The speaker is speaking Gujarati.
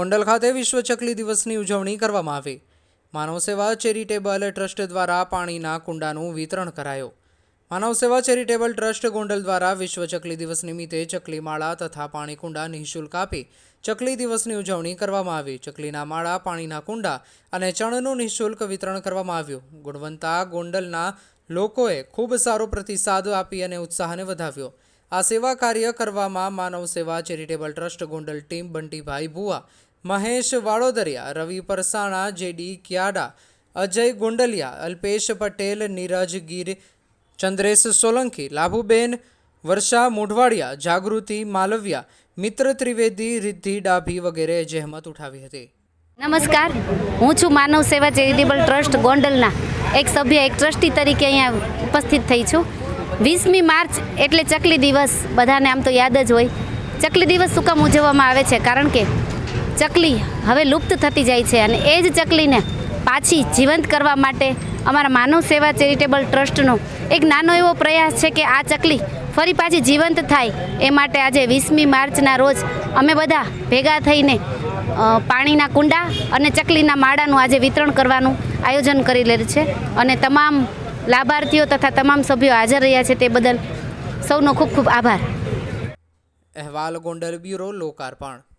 ગોંડલ ખાતે વિશ્વ ચકલી દિવસની ઉજવણી કરવામાં આવી. માનવ સેવા ચેરિટેબલ ટ્રસ્ટ દ્વારા પાણીના કુંડાનું વિતરણ કરાયું. માનવ સેવા ચેરિટેબલ ટ્રસ્ટ ગોંડલ દ્વારા વિશ્વ ચકલી દિવસ નિમિત્તે ચકલી માળા તથા પાણી કુંડા નિઃશુલ્ક આપી ચકલી દિવસની ઉજવણી કરવામાં આવી. ચકલીના માળા, પાણીના કુંડા અને ચણનું નિઃશુલ્ક વિતરણ કરવામાં આવ્યું. ગુણવંતા ગોંડલના લોકોએ ખૂબ સારો પ્રતિસાદ આપી અને ઉત્સાહને વધાવ્યો. આ સેવા કાર્ય કરવામાં Manav Seva, charitable trust, Gondal team, Buntybhai Bhuva, Mahesh Valodariya, Ravi Parsana, JD Kyada, Ajay Gondaliya, Alpesh Patel, Neeraj Gir, Chandresh Solanki, Labhuben Varsha Modhwadiya, Jagruti Malviya, Mitra Trivedi, Riddhi Dabhi વગેરે જહેમત ઉઠાવી હતી. નમસ્કાર. હું છું માનવ સેવા, ચેરિટેબલ ટ્રસ્ટ ગોંડલના એક સભ્ય, એક ટ્રસ્ટી તરીકે અહીંયા ઉપસ્થિત થઈ છું. વીસમી માર્ચ એટલે ચકલી દિવસ. બધાને આમ તો યાદ જ હોય. ચકલી દિવસ શું કામ ઉજવવામાં આવે છે? કારણ કે ચકલી હવે લુપ્ત થતી જાય છે અને એ જ ચકલીને પાછી જીવંત કરવા માટે અમારા માનવ સેવા ચેરિટેબલ ટ્રસ્ટનો એક નાનો એવો પ્રયાસ છે કે આ ચકલી ફરી પાછી જીવંત થાય. એ માટે આજે વીસમી માર્ચના રોજ અમે બધા ભેગા થઈને પાણીના કુંડા અને ચકલીના માળાનું આજે વિતરણ કરવાનું આયોજન કરી લે છે. અને તમામ લાભાર્થીઓ તથા તમામ સભ્યો હાજર રહ્યા છે તે બદલ સૌનો ખૂબ ખૂબ આભાર. અહેવાલ ગોંડલ બ્યુરો લોકાર્પણ.